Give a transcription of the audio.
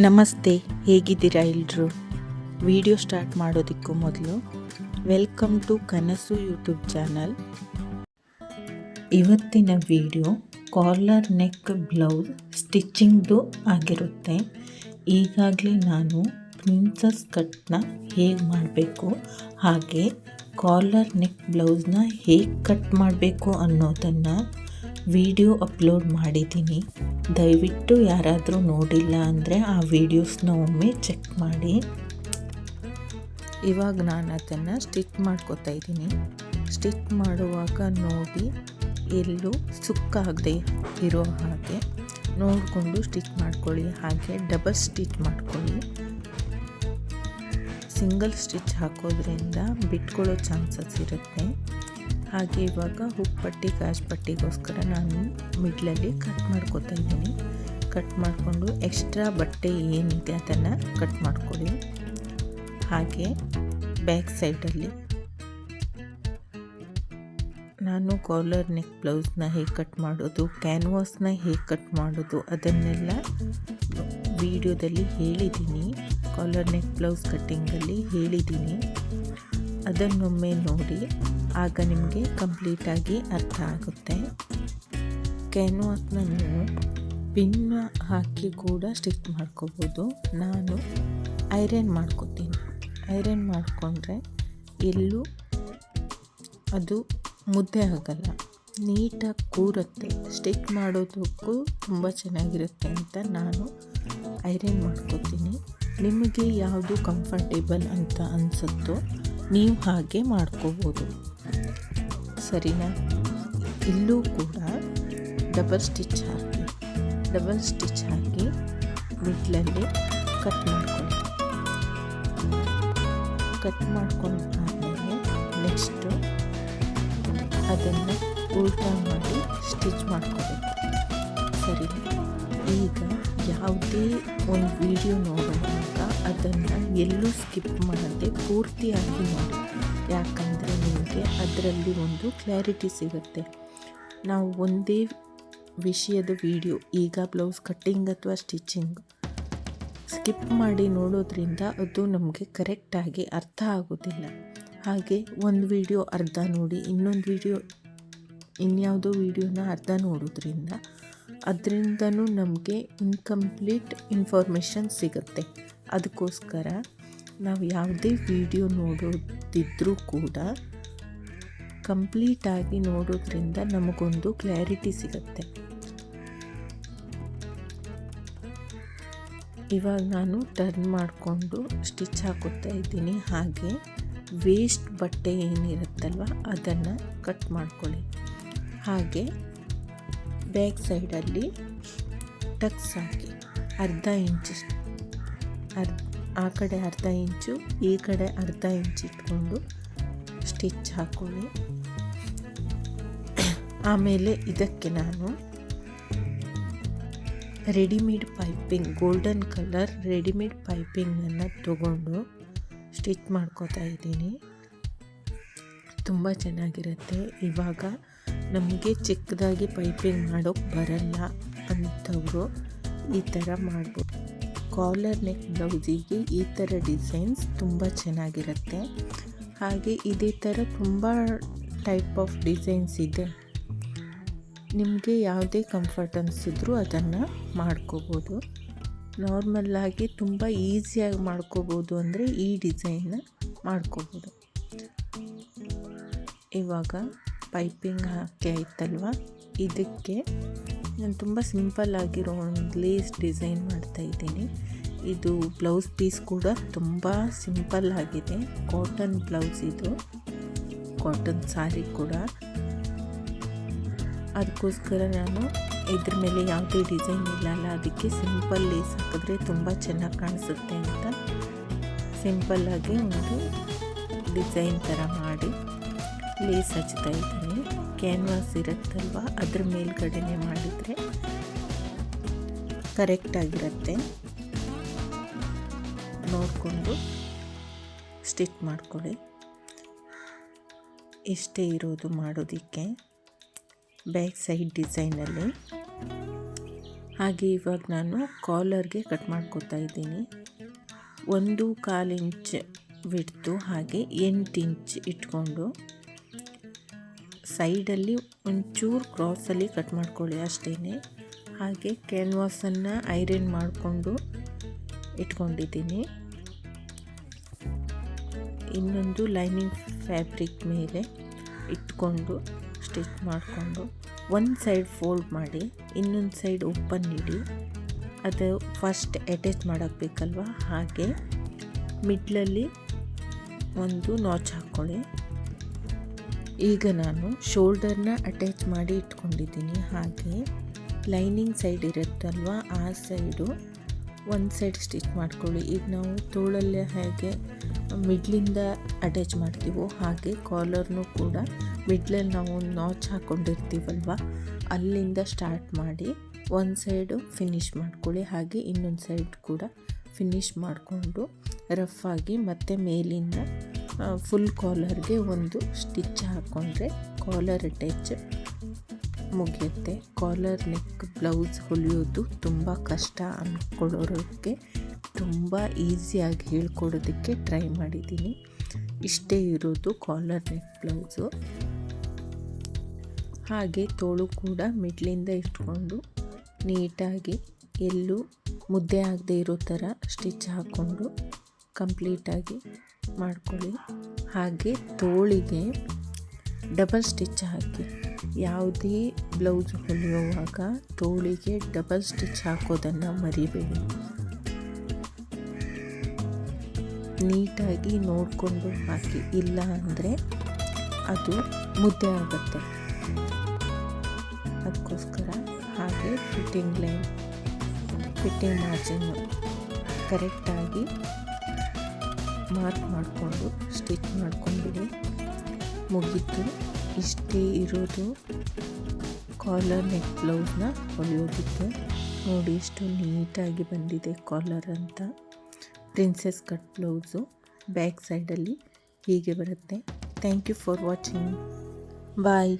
ನಮಸ್ತೆ, ಹೇಗಿದ್ದೀರಾ ಎಲ್ಲರೂ ವಿಡಿಯೋ ಸ್ಟಾರ್ಟ್ ಮಾಡೋದಕ್ಕೂ ಮೊದಲು welcome to Kanasu YouTube channel. ಇವತ್ತಿನ ವಿಡಿಯೋ ಕಾಲರ್ ನೆಕ್ ಬ್ಲೌಸ್ ಸ್ಟಿಚ್ಚಿಂಗ್ದು ಆಗಿರುತ್ತೆ. ಈಗಾಗಲೇ ನಾನು ಪ್ರಿನ್ಸಸ್ ಕಟ್ನ ಹೇಗೆ ಮಾಡಬೇಕು, ಹಾಗೆ ಕಾಲರ್ ನೆಕ್ ಬ್ಲೌಸ್ನ ಹೇಗೆ ಕಟ್ ಮಾಡಬೇಕು ಅನ್ನೋದನ್ನು ವಿಡಿಯೋ ಅಪ್ಲೋಡ್ ಮಾಡಿದ್ದೀನಿ. ದಯವಿಟ್ಟು ಯಾರಾದರೂ ನೋಡಿಲ್ಲ ಅಂದರೆ ಆ ವೀಡಿಯೋಸ್ನ ಒಮ್ಮೆ ಚೆಕ್ ಮಾಡಿ. ಇವಾಗ ನಾನು ಅದನ್ನು ಸ್ಟಿಚ್ ಮಾಡ್ಕೋತಾ ಇದ್ದೀನಿ. ಸ್ಟಿಚ್ ಮಾಡುವಾಗ ನೋಡಿ ಎಲ್ಲೂ ಸುಕ್ಕಾಗದೆ ಇರೋ ಹಾಗೆ. ನೋಡಿಕೊಂಡು ಸ್ಟಿಚ್ ಮಾಡ್ಕೊಳ್ಳಿ, ಹಾಗೆ ಡಬಲ್ ಸ್ಟಿಚ್ ಮಾಡ್ಕೊಳ್ಳಿ. ಸಿಂಗಲ್ ಸ್ಟಿಚ್ ಹಾಕೋದ್ರಿಂದ ಬಿಟ್ಕೊಳ್ಳೋ ಚಾನ್ಸಸ್ ಇರುತ್ತೆ. ಹಾಗೆ ಇವಾಗ ಹುಪ್ಪಟ್ಟಿ ಪಟ್ಟಿಗೋಸ್ಕರ ನಾನು ಮಿಡ್ಲಲ್ಲಿ ಕಟ್ ಮಾಡ್ಕೊತಾ ಇದ್ದೀನಿ. ಕಟ್ ಮಾಡಿಕೊಂಡು ಎಕ್ಸ್ಟ್ರಾ ಬಟ್ಟೆ ಏನಿದೆ ಅದನ್ನು ಕಟ್ ಮಾಡ್ಕೊಳ್ಳಿ. ಹಾಗೆ ಬ್ಯಾಕ್ ಸೈಡಲ್ಲಿ ನಾನು ಕಾಲರ್ ನೆಕ್ ಬ್ಲೌಸ್ನ ಹೇಗೆ ಕಟ್ ಮಾಡೋದು ಕ್ಯಾನ್ವಾಸ್ನ ಹೇಗೆ ಕಟ್ ಮಾಡೋದು ಅದನ್ನೆಲ್ಲ ವಿಡಿಯೋದಲ್ಲಿ ಹೇಳಿದ್ದೀನಿ. ಕಾಲರ್ ನೆಕ್ ಬ್ಲೌಸ್ ಕಟ್ಟಿಂಗಲ್ಲಿ ಹೇಳಿದ್ದೀನಿ. ಅದನ್ನೊಮ್ಮೆ ನೋಡಿ, ಆಗ ನಿಮಗೆ ಕಂಪ್ಲೀಟಾಗಿ ಅರ್ಥ ಆಗುತ್ತೆ. ಕ್ಯಾನ್ವಾಸ್ನ ನೀವು ಪಿನ್ ಹಾಕಿ ಕೂಡ ಸ್ಟಿಚ್ ಮಾಡ್ಕೋಬೋದು. ನಾನು ಐರನ್ ಮಾಡ್ಕೋತೀನಿ. ಐರನ್ ಮಾಡಿಕೊಂಡ್ರೆ ಎಲ್ಲೂ ಅದು ಮುದ್ದೆ ಆಗಲ್ಲ, ನೀಟಾಗಿ ಕೂರುತ್ತೆ. ಸ್ಟಿಚ್ ಮಾಡೋದಕ್ಕೂ ತುಂಬ ಚೆನ್ನಾಗಿರುತ್ತೆ ಅಂತ ನಾನು ಐರನ್ ಮಾಡ್ಕೋತೀನಿ. ನಿಮಗೆ ಯಾವುದು ಕಂಫರ್ಟೇಬಲ್ ಅಂತ ಅನಿಸುತ್ತೋ ನೀವು ಹಾಗೆ ಮಾಡ್ಕೋಬೋದು. ಸರಿನಾ? ಇಲ್ಲೂ ಕೂಡ ಡಬಲ್ ಸ್ಟಿಚ್ ಹಾಕಿ ಡಬಲ್ ಸ್ಟಿಚ್ ಹಾಕಿ ಮಿಡ್ಲಲ್ಲಿ ಕಟ್ ಮಾಡ್ಕೊಳ್ಳಿ. ಕಟ್ ಮಾಡ್ಕೊಂಡು ಆದಮೇಲೆ ನೆಕ್ಸ್ಟು ಅದನ್ನು ಉಲ್ಟಾ ಮಾಡಿ ಸ್ಟಿಚ್ ಮಾಡ್ಕೋಬೇಕು ಸರಿ ಈಗ ಯಾವುದೇ ಒಂದು ವಿಡಿಯೋ ನೋಡುವಾಗ ಅದನ್ನು ಎಲ್ಲೂ ಸ್ಕಿಪ್ ಮಾಡದೆ ಪೂರ್ತಿಯಾಗಿ ನೋಡಿ. ಯಾಕಂದರೆ ನಿಮಗೆ ಅದರಲ್ಲಿ ಒಂದು ಕ್ಲಾರಿಟಿ ಸಿಗುತ್ತೆ. ನಾವು ಒಂದೇ ವಿಷಯದ ವಿಡಿಯೋ ಈಗ ಬ್ಲೌಸ್ ಕಟ್ಟಿಂಗ್ ಅಥವಾ ಸ್ಟಿಚಿಂಗ್ ಸ್ಕಿಪ್ ಮಾಡಿ ನೋಡೋದ್ರಿಂದ ಅದು ನಮಗೆ ಕರೆಕ್ಟಾಗಿ ಅರ್ಥ ಆಗೋದಿಲ್ಲ. ಹಾಗೆ ಒಂದು ವಿಡಿಯೋ ಅರ್ಧ ನೋಡಿ, ಇನ್ನೊಂದು ವಿಡಿಯೋ ಇನ್ಯಾವುದೋ ವಿಡಿಯೋನ ಅರ್ಧ ನೋಡೋದ್ರಿಂದ ಅದರಿಂದನೂ ನಮಗೆ ಇನ್ಕಂಪ್ಲೀಟ್ ಇನ್ಫಾರ್ಮೇಷನ್ ಸಿಗುತ್ತೆ. ಅದಕ್ಕೋಸ್ಕರ ನಾವು ಯಾವುದೇ ವಿಡಿಯೋ ನೋಡೋದಿದ್ದರೂ ಕೂಡ ಕಂಪ್ಲೀಟಾಗಿ ನೋಡೋದ್ರಿಂದ ನಮಗೊಂದು ಕ್ಲಾರಿಟಿ ಸಿಗುತ್ತೆ. ಇವಾಗ ನಾನು ಟರ್ನ್ ಮಾಡಿಕೊಂಡು ಸ್ಟಿಚ್ ಹಾಕುತ್ತಾ ಇದ್ದೀನಿ. ಹಾಗೆ ವೇಸ್ಟ್ ಬಟ್ಟೆ ಏನಿರುತ್ತಲ್ವ ಅದನ್ನು ಕಟ್ ಮಾಡ್ಕೊಳ್ಳಿ. ಹಾಗೆ ಬ್ಯಾಕ್ ಸೈಡಲ್ಲಿ ಟಕ್ಸ್ ಹಾಕಿ ಅರ್ಧ ಇಂಚು ಅರ್, ಆ ಕಡೆ ಅರ್ಧ ಇಂಚು, ಈ ಕಡೆ ಅರ್ಧ ಇಂಚು ಇಟ್ಕೊಂಡು ಸ್ಟಿಚ್ ಹಾಕೊಳ್ಳಿ. ಆಮೇಲೆ ಇದಕ್ಕೆ ನಾನು readymade piping, golden colour readymade ಪೈಪಿಂಗನ್ನು ತಗೊಂಡು ಸ್ಟಿಚ್ ಮಾಡ್ಕೋತಾ ಇದ್ದೀನಿ. ತುಂಬ ಚೆನ್ನಾಗಿರುತ್ತೆ. ಇವಾಗ ನಮಗೆ ಚಿಕ್ಕದಾಗಿ ಪೈಪಿಂಗ್ ಮಾಡೋಕ್ಕೆ ಬರಲ್ಲ ಅಂಥವರು ಈ ಥರ ಮಾಡ್ಬೋದು. ಕಾಲರ್ ನೆಕ್ ಬ್ಲೌಸಿಗೆ ಈ ಥರ ಡಿಸೈನ್ಸ್ ತುಂಬ ಚೆನ್ನಾಗಿರುತ್ತೆ. ಹಾಗೆ ಇದೇ ಥರ ತುಂಬ ಟೈಪ್ ಆಫ್ ಡಿಸೈನ್ಸ್ ಇದೆ. ನಿಮಗೆ ಯಾವುದೇ ಕಂಫರ್ಟ್ ಅನಿಸಿದ್ರೂ ಅದನ್ನು ಮಾಡ್ಕೋಬೋದು. ನಾರ್ಮಲ್ಲಾಗಿ ತುಂಬ ಈಸಿಯಾಗಿ ಮಾಡ್ಕೋಬೋದು ಅಂದರೆ ಈ ಡಿಸೈನ್ ಮಾಡ್ಕೋಬೋದು. ಇವಾಗ ಪೈಪಿಂಗ್ ಹಾಕಿ ಆಯ್ತಲ್ವ ಇದಕ್ಕೆ ನಾನು ತುಂಬ ಸಿಂಪಲ್ ಆಗಿರೋ ಒಂದು ಲೇಸ್ ಡಿಸೈನ್ ಮಾಡ್ತಾ ಇದ್ದೀನಿ. ಇದು ಬ್ಲೌಸ್ ಪೀಸ್ ಕೂಡ ತುಂಬ ಸಿಂಪಲ್ ಆಗಿದೆ. ಕಾಟನ್ ಬ್ಲೌಸ್ ಇದು. ಕಾಟನ್ ಸಾರಿ ಕೂಡ. ಅದಕ್ಕೋಸ್ಕರ ನಾನು ಇದ್ರ ಮೇಲೆ ಯಾವುದೇ ಡಿಸೈನ್ ಇಲ್ಲಲ್ಲ, ಅದಕ್ಕೆ ಸಿಂಪಲ್ ಲೇಸ್ ಹಾಕಿದ್ರೆ ತುಂಬ ಚೆನ್ನಾಗಿ ಕಾಣಿಸುತ್ತೆ ಅಂತ. ಸಿಂಪಲ್ಲಾಗಿ ಒಂದು ಡಿಸೈನ್ ಥರ ಮಾಡಿ. ಲೇಸ್ ಹಚ್ತಾ ಇದ್ದೀನಿ. ಕ್ಯಾನ್ವಾಸ್ ಇರುತ್ತಲ್ವ? ಅದ್ರ ಮೇಲ್ಗಡೆನೆ ಮಾಡಿದರೆ ಕರೆಕ್ಟಾಗಿರುತ್ತೆ ನೋಡಿಕೊಂಡು ಸ್ಟಿಚ್ ಮಾಡ್ಕೊಳ್ಳಿ. ಇಷ್ಟೇ ಇರೋದು ಮಾಡೋದಕ್ಕೆ. ಬ್ಯಾಕ್ ಸೈಡ್ ಡಿಸೈನಲ್ಲಿ. ಹಾಗೆ ಇವಾಗ ನಾನು ಕಾಲರ್ಗೆ ಕಟ್ ಮಾಡ್ಕೋತಾ ಇದ್ದೀನಿ. ಒಂದು ಕಾಲು ಇಂಚ್ ಬಿಡ್ತು ಹಾಗೆ ಎಂಟು ಇಂಚ್ ಇಟ್ಕೊಂಡು ಸೈಡಲ್ಲಿ ಒಂಚೂರು ಕ್ರಾಸಲ್ಲಿ ಕಟ್ ಮಾಡ್ಕೊಳ್ಳಿ ಅಷ್ಟೇ ಹಾಗೆ ಕ್ಯಾನ್ವಾಸನ್ನು ಐರನ್ ಮಾಡಿಕೊಂಡು ಇಟ್ಕೊಂಡಿದ್ದೀನಿ. ಇನ್ನೊಂದು ಲೈನಿಂಗ್ ಫ್ಯಾಬ್ರಿಕ್ ಮೇಲೆ ಇಟ್ಕೊಂಡು ಸ್ಟಿಚ್ ಮಾಡಿಕೊಂಡು ಒಂದು ಸೈಡ್ ಫೋಲ್ಡ್ ಮಾಡಿ, ಇನ್ನೊಂದು ಸೈಡ್ ಓಪನ್ ಇಡಿ ಅದು ಫಸ್ಟ್ ಅಟ್ಯಾಚ್ ಮಾಡೋಕ್ಕೆ ಬೇಕಲ್ವ? ಹಾಗೆ ಮಿಡ್ಲಲ್ಲಿ ಒಂದು ನಾಚ್ ಹಾಕ್ಕೊಳ್ಳಿ. ಈಗ ನಾನು ಶೋಲ್ಡರ್ನ ಅಟ್ಯಾಚ್ ಮಾಡಿ ಇಟ್ಕೊಂಡಿದ್ದೀನಿ. ಹಾಗೆ ಲೈನಿಂಗ್ ಸೈಡ್ ಇರುತ್ತಲ್ವ, ಆ ಸೈಡು ಒಂದು ಸೈಡ್ ಸ್ಟಿಚ್ ಮಾಡ್ಕೊಳ್ಳಿ. ಈಗ ನಾವು ತೋಳಲ್ಲೇ ಹೇಗೆ ಮಿಡ್ಲಿಂದ ಅಟ್ಯಾಚ್ ಮಾಡ್ತೀವೋ ಹಾಗೆ ಕಾಲರ್ನು ಕೂಡ ಮಿಡ್ಲಲ್ಲಿ ನಾವು ಒಂದು ನಾಚ್ ಹಾಕ್ಕೊಂಡಿರ್ತೀವಲ್ವ ಅಲ್ಲಿಂದ ಸ್ಟಾರ್ಟ್ ಮಾಡಿ ಒಂದು ಸೈಡು ಫಿನಿಶ್ ಮಾಡ್ಕೊಳ್ಳಿ. ಹಾಗೆ ಇನ್ನೊಂದು ಸೈಡ್ ಕೂಡ ಫಿನಿಶ್ ಮಾಡಿಕೊಂಡು ರಫ್ ಆಗಿ ಮತ್ತೆ ಮೇಲಿಂದ ಫುಲ್ ಕಾಲರ್ಗೆ ಒಂದು ಸ್ಟಿಚ್ ಹಾಕ್ಕೊಂಡ್ರೆ ಕಾಲರ್ ಅಟ್ಯಾಚ್ ಮುಗಿಯುತ್ತೆ. ಕಾಲರ್ ನೆಕ್ ಬ್ಲೌಸ್ ಹೊಲಿಯೋದು ತುಂಬ ಕಷ್ಟ ಅಂದ್ಕೊಳ್ಳೋರಿಗೆ ತುಂಬ ಈಸಿಯಾಗಿ ಹೇಳ್ಕೊಡೋದಕ್ಕೆ ಟ್ರೈ ಮಾಡಿದ್ದೀನಿ. ಇಷ್ಟೇ ಇರೋದು ಕಾಲರ್ ನೆಕ್ ಬ್ಲೌಸು ಹಾಗೆ ತೋಳು ಕೂಡ ಮಿಡ್ಲಿಂದ ಇಟ್ಕೊಂಡು ನೀಟಾಗಿ ಎಲ್ಲೂ ಮುದ್ದೆ ಆಗದೆ ಇರೋ ಥರ ಸ್ಟಿಚ್ ಹಾಕ್ಕೊಂಡು ಕಂಪ್ಲೀಟಾಗಿ ಮಾಡ್ಕೊಳ್ಳಿ. ಹಾಗೆ ತೋಳಿಗೆ ಡಬಲ್ ಸ್ಟಿಚ್ ಹಾಕಿ. ಯಾವುದೇ ಬ್ಲೌಸ್ ಹೊಲಿಯುವಾಗ ತೋಳಿಗೆ ಡಬಲ್ ಸ್ಟಿಚ್ ಹಾಕೋದನ್ನು ಮರಿಬೇಡಿ. ನೀಟಾಗಿ ನೋಡಿಕೊಂಡು ಹಾಕಿ. ಇಲ್ಲ ಅಂದರೆ ಅದು ಮುದ್ದೆ ಆಗುತ್ತೆ. ಅದಕ್ಕೋಸ್ಕರ ಹಾಗೆ ಫಿಟ್ಟಿಂಗ್ ಲೈನ್ ಫಿಟ್ಟಿಂಗ್ ಮಾರ್ಜಿನ್ನು ಕರೆಕ್ಟಾಗಿ ಮಾರ್ಕ್ ಮಾಡಿಕೊಂಡು, ಸ್ಟಿಚ್ ಮಾಡ್ಕೊಂಡ್ಬಿಡಿ. ಮುಗೀತು. ಇಷ್ಟೇ ಇರೋದು ಕಾಲರ್ ನೆಕ್ ಬ್ಲೌಸ್ನ ಹೊಲಿಯೋದಕ್ಕೆ. ನೋಡಿ ಎಷ್ಟು ನೀಟಾಗಿ ಬಂದಿದೆ ಕಾಲರ್ ಅಂತ. ಪ್ರಿನ್ಸೆಸ್ ಕಟ್ ಬ್ಲೌಸು ಬ್ಯಾಕ್ ಸೈಡಲ್ಲಿ ಹೀಗೆ ಬರುತ್ತೆ. Thank you for watching bye